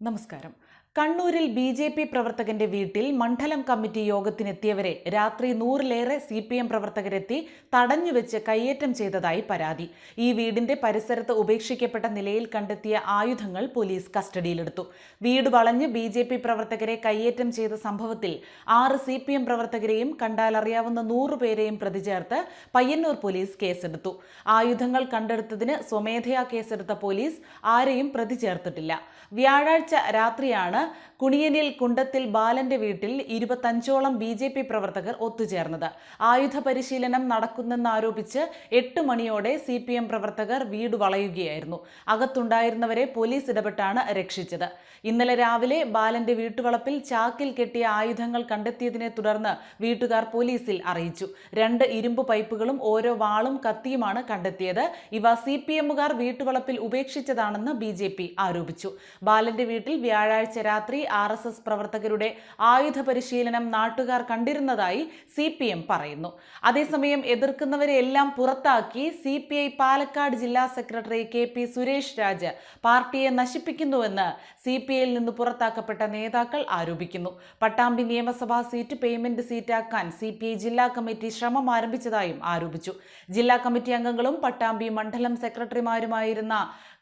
നമസ്കാരം. കണ്ണൂരിൽ B J P പ്രവർത്തകന്റെ വീട്ടിൽ മണ്ഡലം കമ്മിറ്റി യോഗത്തിനെത്തിയവരെ രാത്രി നൂറിലേറെ സി പി എം പ്രവർത്തകരെത്തി തടഞ്ഞുവെച്ച് കയ്യേറ്റം ചെയ്തതായി പരാതി. ഈ വീടിന്റെ പരിസരത്ത് ഉപേക്ഷിക്കപ്പെട്ട നിലയിൽ കണ്ടെത്തിയ ആയുധങ്ങൾ പോലീസ് കസ്റ്റഡിയിലെടുത്തു. വീട് വളഞ്ഞ് ബി ജെ പി പ്രവർത്തകരെ കയ്യേറ്റം ചെയ്ത സംഭവത്തിൽ ആറ് സി പി എം പ്രവർത്തകരെയും കണ്ടാലറിയാവുന്ന നൂറുപേരെയും പേരെയും പ്രതി ചേർത്ത് പയ്യന്നൂർ പോലീസ് കേസെടുത്തു. ആയുധങ്ങൾ കണ്ടെടുത്തതിന് സ്വമേധയാ കേസെടുത്ത പോലീസ് ആരെയും പ്രതി ചേർത്തിട്ടില്ല വ്യാഴാഴ്ച രാത്രിയാണ് കുണിയനിൽ കുണ്ടത്തിൽ ബാലന്റെ വീട്ടിൽ ഇരുപത്തഞ്ചോളം ബി ജെ പി പ്രവർത്തകർ ഒത്തുചേർന്നത്. ആയുധ പരിശീലനം നടക്കുന്നെന്നാരോപിച്ച് എട്ട് മണിയോടെ സി പി എം പ്രവർത്തകർ വീട് വളയുകയായിരുന്നു. അകത്തുണ്ടായിരുന്നവരെ പോലീസ് ഇടപെട്ടാണ് രക്ഷിച്ചത്. ഇന്നലെ രാവിലെ ബാലന്റെ വീട്ടുവളപ്പിൽ ചാക്കിൽ കെട്ടിയ ആയുധങ്ങൾ കണ്ടെത്തിയതിനെ തുടർന്ന് വീട്ടുകാർ പോലീസിൽ അറിയിച്ചു. രണ്ട് ഇരുമ്പ് പൈപ്പുകളും ഓരോ വാളും കത്തിയുമാണ് കണ്ടെത്തിയത്. ഇവ സി പി എമ്മുകാർ വീട്ടുവളപ്പിൽ ഉപേക്ഷിച്ചതാണെന്ന് ബി ജെ പി ആരോപിച്ചു. ബാലന്റെ വീട്ടിൽ വ്യാഴാഴ്ച രാത്രി ആർ എസ് എസ് പ്രവർത്തകരുടെ ആയുധ പരിശീലനം നാട്ടുകാർ കണ്ടിരുന്നതായി സി പി എം പറയുന്നു. അതേസമയം എതിർക്കുന്നവരെ എല്ലാം പുറത്താക്കി സി പി ഐ പാലക്കാട് ജില്ലാ secretary K P Suresh Raj പാർട്ടിയെ നശിപ്പിക്കുന്നുവെന്ന് സി പി ഐയിൽ നിന്ന് പുറത്താക്കപ്പെട്ട നേതാക്കൾ ആരോപിക്കുന്നു. പട്ടാമ്പി നിയമസഭാ സീറ്റ് പേയ്മെന്റ് സീറ്റാക്കാൻ സി പി ഐ ജില്ലാ കമ്മിറ്റി ശ്രമം ആരംഭിച്ചതായും ആരോപിച്ചു. ജില്ലാ കമ്മിറ്റി അംഗങ്ങളും പട്ടാമ്പി മണ്ഡലം സെക്രട്ടറിമാരുമായിരുന്ന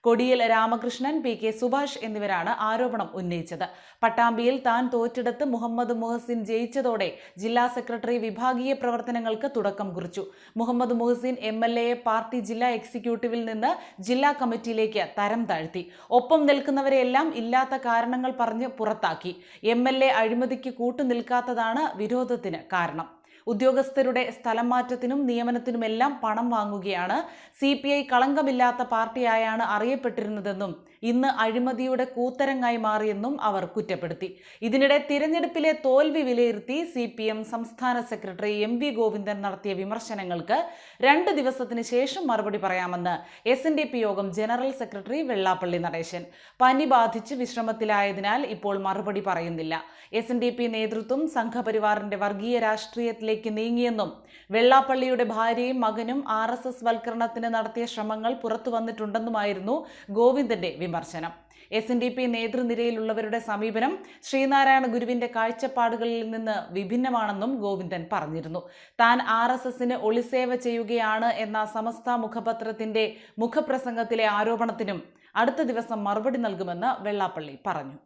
കൊടിയൽ രാമകൃഷ്ണൻ പി കെ സുഭാഷ് എന്നിവരാണ് ആരോപണം ഉന്നയിച്ചത്. പട്ടാമ്പിയിൽ താൻ തോറ്റെടുത്ത് മുഹമ്മദ് മുഹസിൻ ജയിച്ചതോടെ ജില്ലാ സെക്രട്ടറി വിഭാഗീയ പ്രവർത്തനങ്ങൾക്ക് തുടക്കം കുറിച്ചു. Muhammad Muhsin M L party ജില്ലാ എക്സിക്യൂട്ടീവിൽ നിന്ന് ജില്ലാ കമ്മിറ്റിയിലേക്ക് തരം താഴ്ത്തി. ഒപ്പം നിൽക്കുന്നവരെയെല്ലാം ഇല്ലാത്ത കാരണങ്ങൾ പറഞ്ഞ് പുറത്താക്കി. എം എൽ എ അഴിമതിക്ക് കൂട്ടുനിൽക്കാത്തതാണ് വിരോധത്തിന് കാരണം. ഉദ്യോഗസ്ഥരുടെ സ്ഥലം മാറ്റത്തിനും നിയമനത്തിനുമെല്ലാം പണം വാങ്ങുകയാണ്. സി പി ഐ കളങ്കമില്ലാത്ത പാർട്ടിയായാണ് അറിയപ്പെട്ടിരുന്നതെന്നും ഇന്ന് അഴിമതിയുടെ കൂത്തരങ്ങായി മാറിയെന്നും അവർ കുറ്റപ്പെടുത്തി. ഇതിനിടെ തിരഞ്ഞെടുപ്പിലെ തോൽവി വിലയിരുത്തി സി പി എം സംസ്ഥാന സെക്രട്ടറി എം വി ഗോവിന്ദൻ നടത്തിയ വിമർശനങ്ങൾക്ക് രണ്ട് ദിവസത്തിന് ശേഷം മറുപടി പറയാമെന്ന് എസ് എൻ ഡി പി യോഗം ജനറൽ സെക്രട്ടറി വെള്ളാപ്പള്ളി നടേശൻ. പനി ബാധിച്ച് വിശ്രമത്തിലായതിനാൽ ഇപ്പോൾ മറുപടി പറയുന്നില്ല. എസ് എൻ ഡി പി നേതൃത്വം സംഘപരിവാറിന്റെ വർഗീയ രാഷ്ട്രീയത്തിലേക്ക് നീങ്ങിയെന്നും വെള്ളാപ്പള്ളിയുടെ ഭാര്യയും മകനും ആർ എസ് എസ് വൽക്കരണത്തിന് നടത്തിയ ശ്രമങ്ങൾ പുറത്തു വന്നിട്ടുണ്ടെന്നുമായിരുന്നു ഗോവിന്ദന്റെ വിമർശനം. എസ് എൻ ഡി പി നേതൃനിരയിലുള്ളവരുടെ സമീപനം ശ്രീനാരായണ ഗുരുവിന്റെ കാഴ്ചപ്പാടുകളിൽ നിന്ന് വിഭിന്നമാണെന്നും ഗോവിന്ദൻ പറഞ്ഞിരുന്നു. താൻ ആർ എസ് എസിന് ഒളിസേവ ചെയ്യുകയാണ് എന്ന സമസ്ത മുഖപത്രത്തിന്റെ മുഖപ്രസംഗത്തിലെ ആരോപണത്തിനും അടുത്ത ദിവസം മറുപടി നൽകുമെന്ന് വെള്ളാപ്പള്ളി പറഞ്ഞു.